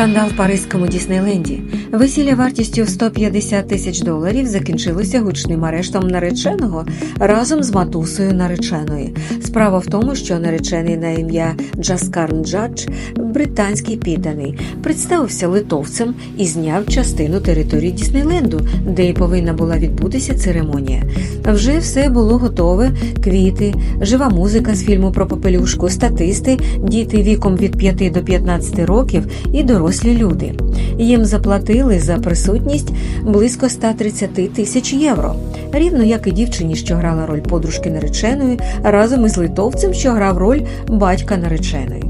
Скандал в Паризькому Діснейленді. Весілля вартістю в 150 тисяч доларів закінчилося гучним арештом нареченого разом з матусою нареченої. Справа в тому, що наречений на ім'я Джаскарн Джадж, британський підданий, представився литовцем і зняв частину території Діснейленду, де й повинна була відбутися церемонія. Вже все було готове: квіти, жива музика з фільму про попелюшку, статисти, діти віком від 5 до 15 років і дорослі люди. Їм заплатили за присутність близько 130 тисяч євро, рівно як і дівчині, що грала роль подружки нареченої, разом із литовцем, що грав роль батька нареченої.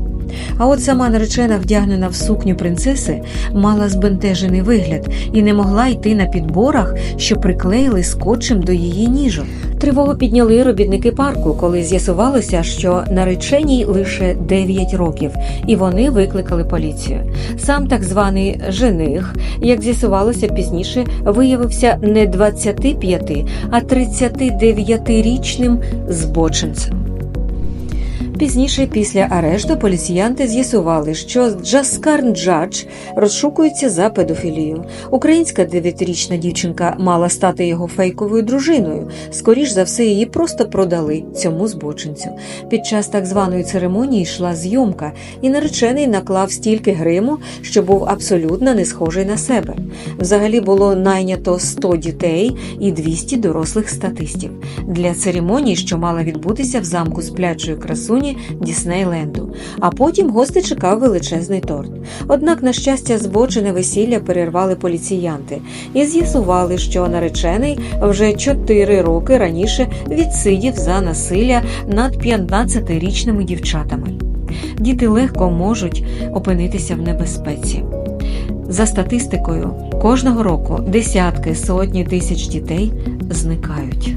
А от сама наречена, вдягнена в сукню принцеси, мала збентежений вигляд і не могла йти на підборах, що приклеїли скотчем до її ніжок. Тривогу підняли робітники парку, коли з'ясувалося, що нареченій лише 9 років, і вони викликали поліцію. Сам так званий жених, як з'ясувалося пізніше, виявився не 25, а 39-річним збочинцем. Пізніше, після арешту, поліціянти з'ясували, що Джаскарн Джадж розшукується за педофілію. Українська дев'ятирічна дівчинка мала стати його фейковою дружиною. Скоріш за все, її просто продали цьому збочинцю. Під час так званої церемонії йшла зйомка, і наречений наклав стільки гриму, що був абсолютно не схожий на себе. Взагалі було найнято 100 дітей і 200 дорослих статистів для церемонії, що мала відбутися в замку сплячої красуні Діснейленду. А потім гости чекав величезний торт. Однак, на щастя, збочене весілля перервали поліціянти і з'ясували, що наречений вже 4 роки раніше відсидів за насилля над 15-річними дівчатами. Діти легко можуть опинитися в небезпеці. За статистикою, кожного року десятки сотні тисяч дітей зникають.